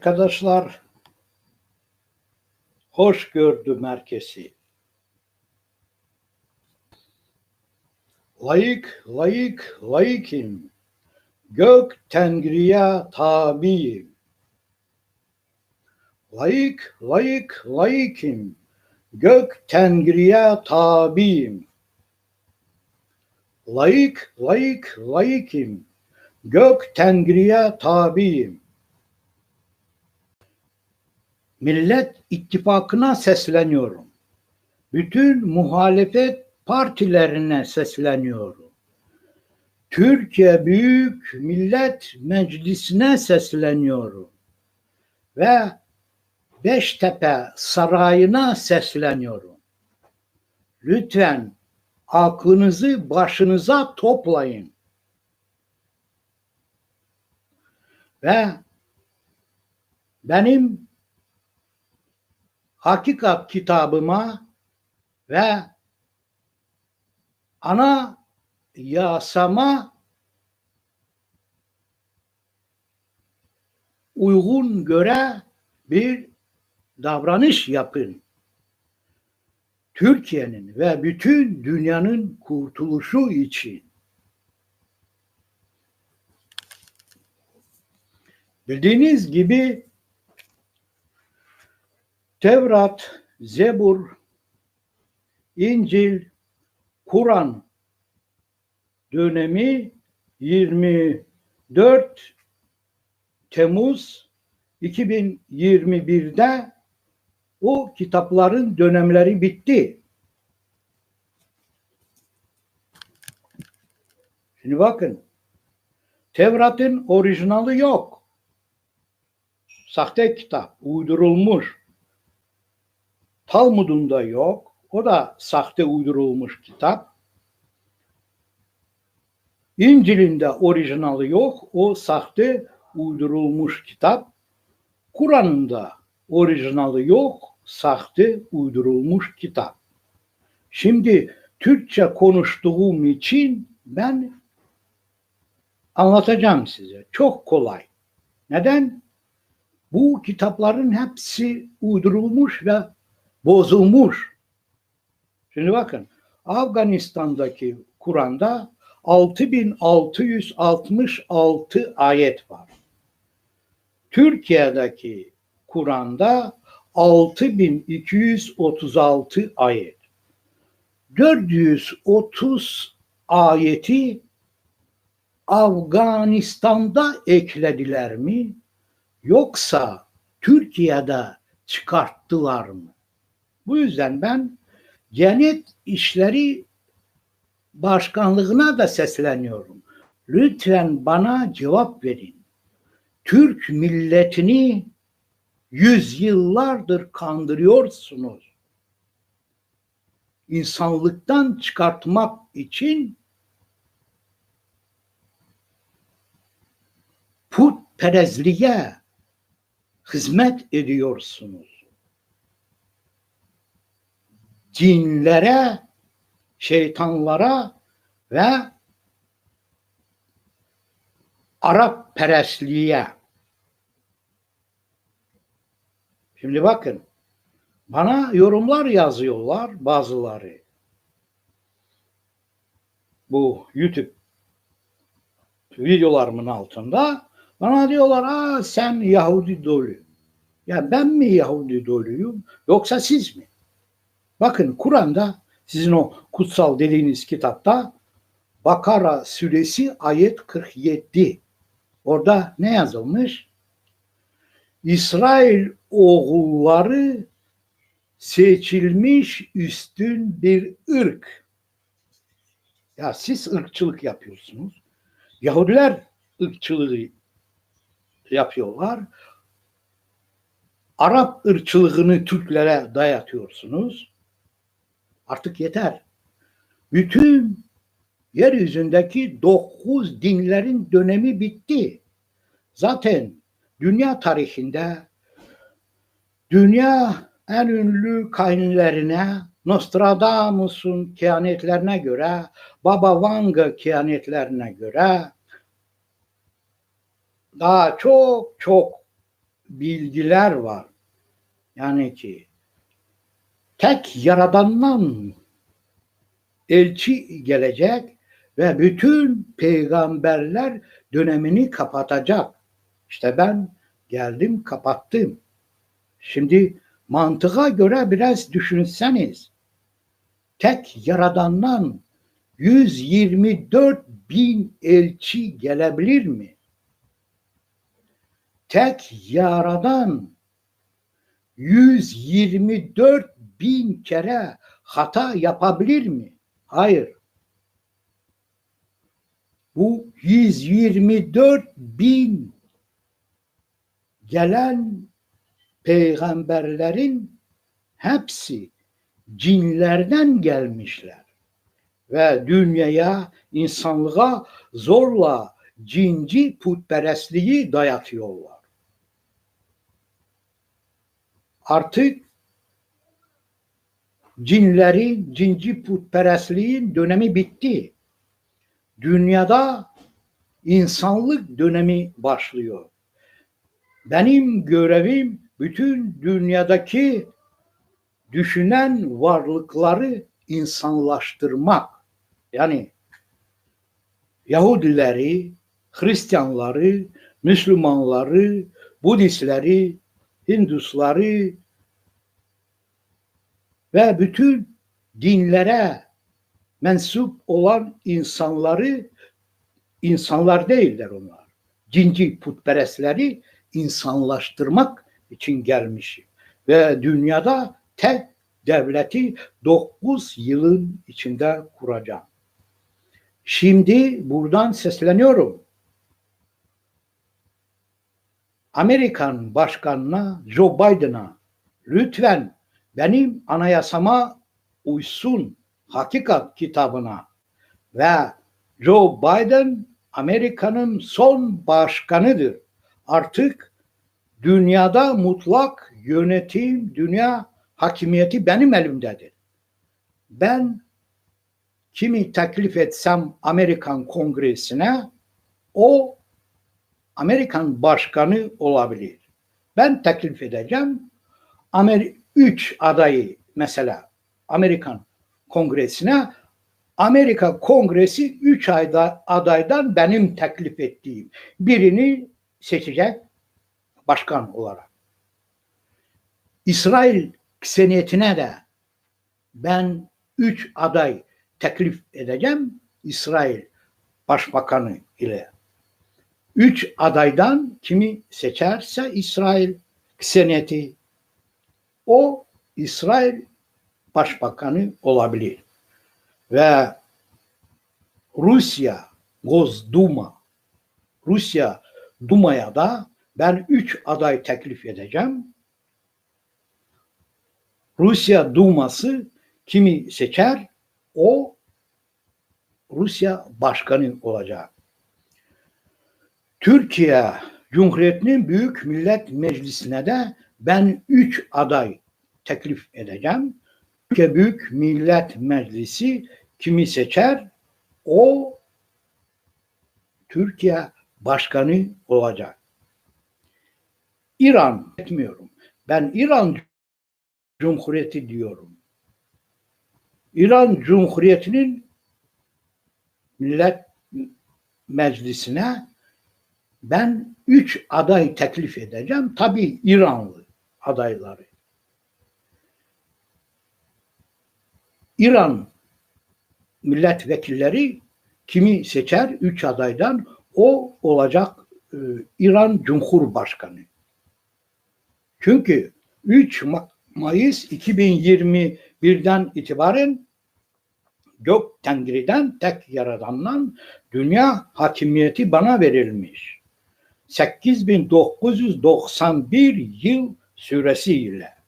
Arkadaşlar hoş gördü merkezi. Layık, layık, layıkim. Gök tengriye tabiyim. Layık, layık, layıkim. Gök tengriye tabiyim. Layık, layık, layıkim. Gök tengriye tabiyim. Millet İttifakı'na sesleniyorum. Bütün muhalefet partilerine sesleniyorum. Türkiye Büyük Millet Meclisi'ne sesleniyorum. Ve Beştepe Sarayı'na sesleniyorum. Lütfen aklınızı başınıza toplayın. Ve benim hakikat kitabıma ve ana yasama uygun göre bir davranış yapın. Türkiye'nin ve bütün dünyanın kurtuluşu için. Bildiğiniz gibi Tevrat, Zebur, İncil, Kur'an dönemi 24 Temmuz 2021'de o kitapların dönemleri bitti. Şimdi bakın Tevrat'ın orijinali yok. Sahte kitap, uydurulmuş. Talmud'un da yok. O da sahte uydurulmuş kitap. İncil'in de orijinali yok. O sahte uydurulmuş kitap. Kur'an'ın da orijinali yok. Sahte uydurulmuş kitap. Şimdi Türkçe konuştuğum için ben anlatacağım size. Çok kolay. Neden? Bu kitapların hepsi uydurulmuş ve bozulmuş. Şimdi bakın Afganistan'daki Kur'an'da 6666 ayet var. Türkiye'deki Kur'an'da 6236 ayet. 430 ayeti Afganistan'da eklediler mi? Yoksa Türkiye'de çıkarttılar mı? Bu yüzden ben Cennet İşleri Başkanlığına da sesleniyorum. Lütfen bana cevap verin. Türk milletini yüzyıllardır kandırıyorsunuz. İnsanlıktan çıkartmak için putperestliğe hizmet ediyorsunuz. Cinlere, şeytanlara ve Arap perestliğe. Şimdi bakın bana yorumlar yazıyorlar bazıları. Bu YouTube videolarımın altında bana diyorlar aa sen Yahudi dolu. Ya ben mi Yahudi doluyum yoksa siz mi? Bakın Kur'an'da sizin o kutsal dediğiniz kitapta Bakara suresi ayet 47. Orada ne yazılmış? İsrail oğulları seçilmiş üstün bir ırk. Ya siz ırkçılık yapıyorsunuz. Yahudiler ırkçılığı yapıyorlar. Arap ırkçılığını Türklere dayatıyorsunuz. Artık yeter. Bütün yeryüzündeki dokuz dinlerin dönemi bitti. Zaten dünya tarihinde dünya en ünlü kaynlarına Nostradamus'un kehanetlerine göre, Baba Vanga kehanetlerine göre daha çok çok bilgiler var. Yani ki tek yaradandan elçi gelecek ve bütün peygamberler dönemini kapatacak. İşte ben geldim kapattım. Şimdi mantığa göre biraz düşünseniz tek yaradandan 124 bin elçi gelebilir mi? Tek yaradan 124 bin kere hata yapabilir mi? Hayır. Bu 124 bin gelen peygamberlerin hepsi cinlerden gelmişler ve dünyaya, insanlığa zorla cinci putperestliği dayatıyorlar. Artık cinlerin, cinci putperestliğin dönemi bitti. Dünyada insanlık dönemi başlıyor. Benim görevim bütün dünyadaki düşünen varlıkları insanlaştırmak. Yani Yahudileri, Hristiyanları, Müslümanları, Budistleri, Hindusları ve bütün dinlere mensup olan insanları insanlar değiller onlar. Cinci putperestleri insanlaştırmak için gelmiş. Ve dünyada tek devleti 9 yılın içinde kuracağım. Şimdi buradan sesleniyorum. Amerikan başkanına Joe Biden'a lütfen benim anayasama uysun hakikat kitabına ve Joe Biden Amerika'nın son başkanıdır. Artık dünyada mutlak yönetim, dünya hakimiyeti benim elimdedir. Ben kimi teklif etsem Amerikan Kongresi'ne o Amerikan başkanı olabilir. Ben teklif edeceğim. Amer üç adayı mesela Amerikan Kongresi'ne Amerika Kongresi üç ayda adaydan benim teklif ettiğim birini seçecek başkan olarak. İsrail seniyetine de ben üç aday teklif edeceğim İsrail Başbakanı ile. Üç adaydan kimi seçerse İsrail seniyeti o İsrail Başbakanı olabilir. Ve Rusya Gozduma Rusya Duma'ya da ben üç aday teklif edeceğim. Rusya Duması kimi seçer? O Rusya başkanı olacak. Türkiye Cumhuriyeti'nin Büyük Millet Meclisi'ne de ben üç aday teklif edeceğim. Türkiye Büyük Millet Meclisi kimi seçer? O Türkiye başkanı olacak. İran etmiyorum. Ben İran Cumhuriyeti diyorum. İran Cumhuriyeti'nin Millet Meclisi'ne ben üç aday teklif edeceğim. Tabi İranlı adayları. İran milletvekilleri kimi seçer? Üç adaydan o olacak e, İran Cumhurbaşkanı. Çünkü 3 Mayıs 2021'den itibaren gök Tengri'den tek yaradandan dünya hakimiyeti bana verilmiş. 8991 yıl süresiyle.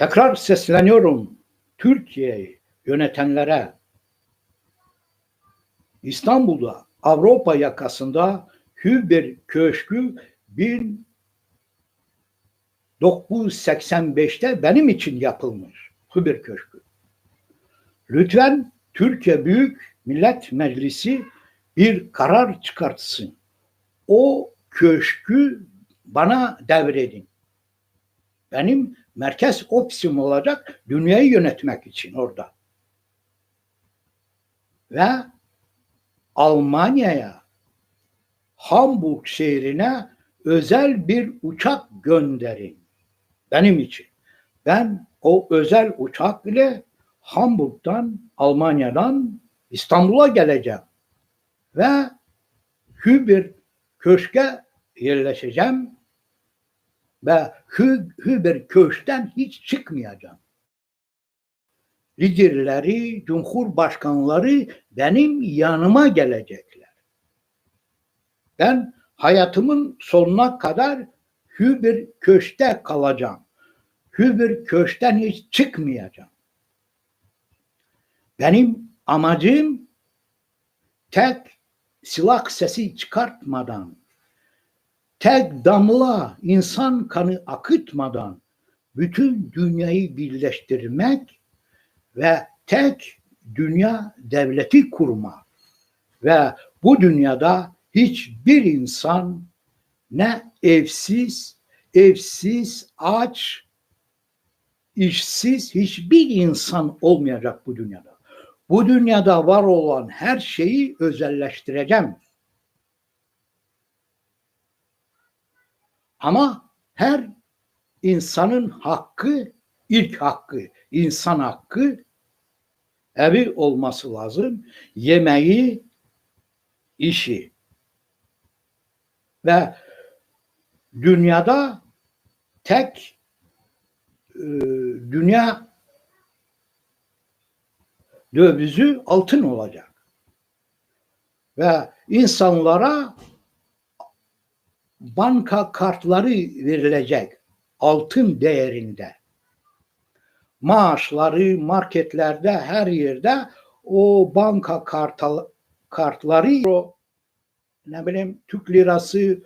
Tekrar sesleniyorum Türkiye'yi yönetenlere. İstanbul'da Avrupa yakasında Hüber Köşkü 1985'te benim için yapılmış Hüber Köşkü. Lütfen Türkiye Büyük Millet Meclisi bir karar çıkartsın. O köşkü bana devredin. Benim merkez ofisim olacak dünyayı yönetmek için orada. Ve Almanya'ya Hamburg şehrine özel bir uçak gönderin. Benim için. Ben o özel uçak ile Hamburg'dan, Almanya'dan İstanbul'a geleceğim. Ve Hübir köşke yerleşeceğim ve Hübir köşkten hiç çıkmayacağım. Liderleri, cumhurbaşkanları benim yanıma gelecekler. Ben hayatımın sonuna kadar Hübir köşkte kalacağım. Hübir köşkten hiç çıkmayacağım. Benim amacım tek silah sesi çıkartmadan, tek damla insan kanı akıtmadan bütün dünyayı birleştirmek ve tek dünya devleti kurmak ve bu dünyada hiçbir insan ne evsiz, evsiz, aç, işsiz hiçbir insan olmayacak bu dünyada. Bu dünyada var olan her şeyi özelleştireceğim. Ama her insanın hakkı, ilk hakkı, insan hakkı evi olması lazım. Yemeği, işi. Ve dünyada tek e, dünya dövizü altın olacak. Ve insanlara banka kartları verilecek altın değerinde. Maaşları marketlerde her yerde o banka kartal, kartları o, ne bileyim Türk lirası,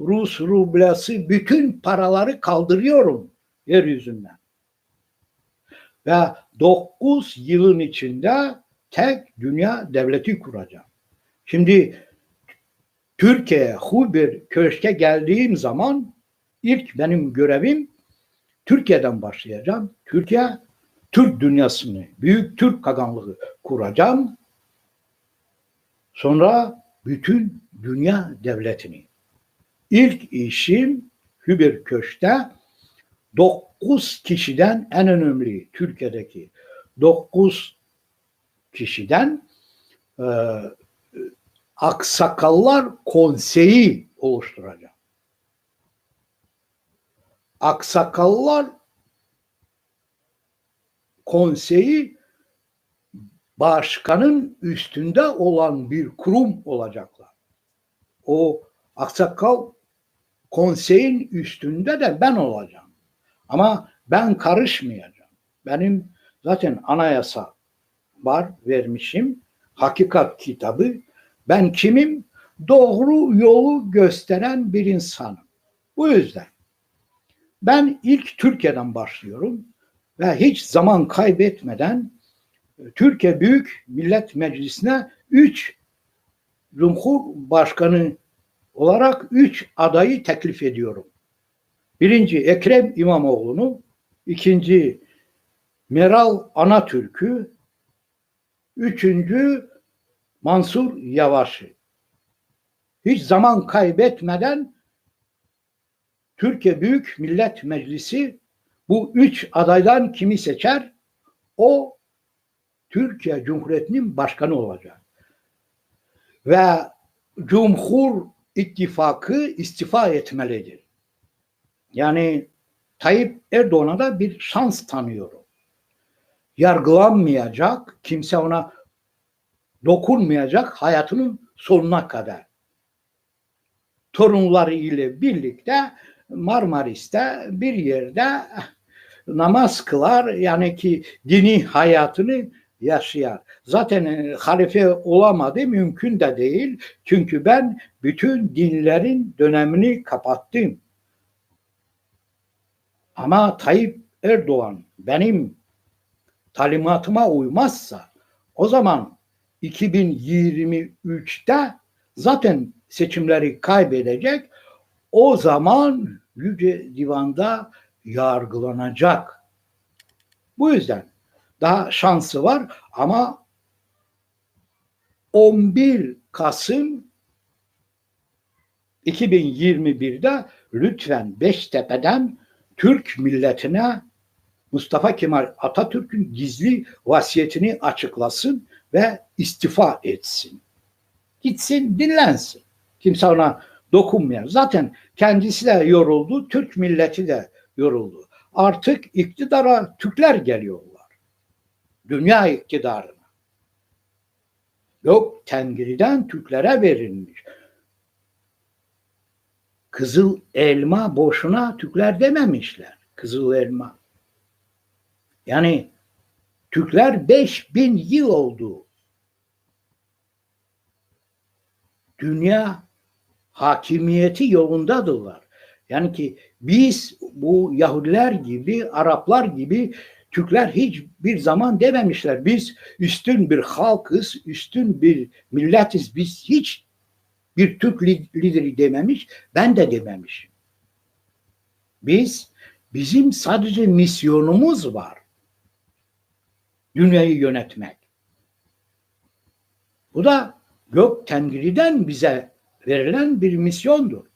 Rus rublası bütün paraları kaldırıyorum yeryüzünden. Ve 9 yılın içinde tek dünya devleti kuracağım. Şimdi Türkiye Hubir Köşk'e geldiğim zaman ilk benim görevim Türkiye'den başlayacağım. Türkiye Türk dünyasını, büyük Türk kaganlığı kuracağım. Sonra bütün dünya devletini. İlk işim Hübir Köşk'te 9 kişiden en önemli Türkiye'deki 9 kişiden Aksakallar Konseyi oluşturacağım. Aksakallar Konseyi başkanın üstünde olan bir kurum olacaklar. O aksakal konseyin üstünde de ben olacağım. Ama ben karışmayacağım. Benim zaten anayasa var vermişim. Hakikat kitabı. Ben kimim? Doğru yolu gösteren bir insanım. Bu yüzden ben ilk Türkiye'den başlıyorum ve hiç zaman kaybetmeden Türkiye Büyük Millet Meclisi'ne üç Cumhurbaşkanı olarak üç adayı teklif ediyorum. Birinci Ekrem İmamoğlu'nu, ikinci Meral Anatürk'ü, üçüncü Mansur Yavaş'ı. Hiç zaman kaybetmeden Türkiye Büyük Millet Meclisi bu üç adaydan kimi seçer? O Türkiye Cumhuriyeti'nin başkanı olacak. Ve Cumhur İttifakı istifa etmelidir. Yani Tayyip Erdoğan'a da bir şans tanıyorum. Yargılanmayacak, kimse ona dokunmayacak hayatının sonuna kadar. Torunları ile birlikte Marmaris'te bir yerde namaz kılar yani ki dini hayatını yaşayar. Zaten e, halife olamadı mümkün de değil. Çünkü ben bütün dinlerin dönemini kapattım. Ama Tayyip Erdoğan benim talimatıma uymazsa o zaman 2023'te zaten seçimleri kaybedecek. O zaman Yüce Divan'da yargılanacak. Bu yüzden daha şansı var ama 11 Kasım 2021'de lütfen Beştepe'den Türk milletine Mustafa Kemal Atatürk'ün gizli vasiyetini açıklasın ve istifa etsin. Gitsin dinlensin. Kimse ona dokunmuyor. Zaten kendisi de yoruldu, Türk milleti de yoruldu. Artık iktidara Türkler geliyorlar. Dünya iktidarına. Yok Tengri'den Türklere verilmiş. Kızıl elma boşuna Türkler dememişler. Kızıl elma. Yani Türkler 5000 yıl oldu. Dünya hakimiyeti yolundadırlar. Yani ki biz bu Yahudiler gibi, Araplar gibi Türkler hiçbir zaman dememişler. Biz üstün bir halkız, üstün bir milletiz. Biz hiç bir Türk lideri dememiş, ben de dememişim. Biz, bizim sadece misyonumuz var. Dünyayı yönetmek. Bu da gök Tengri'den bize verilen bir misyondur.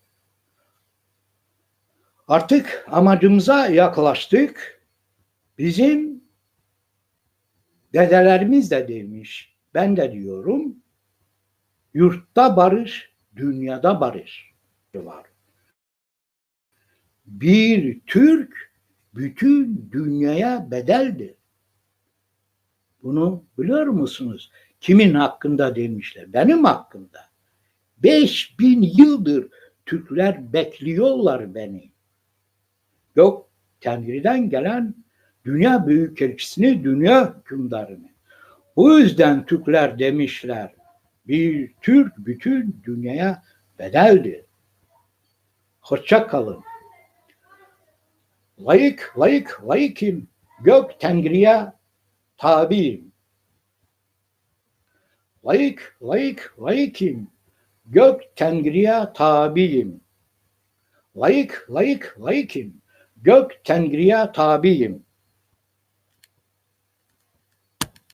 Artık amacımıza yaklaştık. Bizim dedelerimiz de demiş, ben de diyorum, yurtta barış, dünyada barış var. Bir Türk bütün dünyaya bedeldir. Bunu biliyor musunuz? Kimin hakkında demişler? Benim hakkında. Beş bin yıldır Türkler bekliyorlar beni. Yok Tengriden gelen dünya büyükelçisini, dünya hükümdarını. Bu yüzden Türkler demişler bir Türk bütün dünyaya bedeldir. Hoşça kalın. Layık, layık, layıkim. Gök Tengri'ye tabiyim. Layık, layık, layıkim. Gök Tengri'ye tabiyim. Layık, layık, layıkim. Gök Tengri'ye tabiyim.